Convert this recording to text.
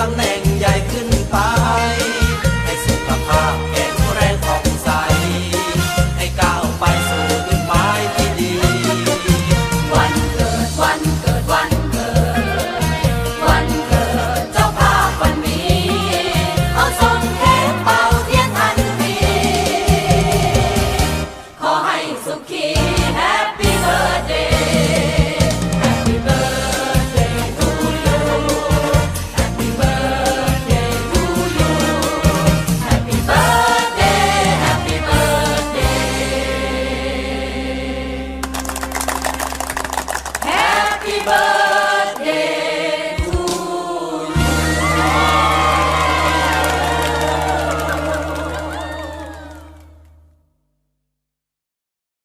ตำแหน่งใหญ่ขึ้นไป ให้สุขภาพแข็งแรงของใส ให้ก้าวไปสู่ต้นไม้ที่ดี วันเกิดวันเกิดวันเกิด วันเกิดเจ้าภาพวันนี้ เอาส่งเค้เป่าเทียนทันที ขอให้สุขี Happy birthday.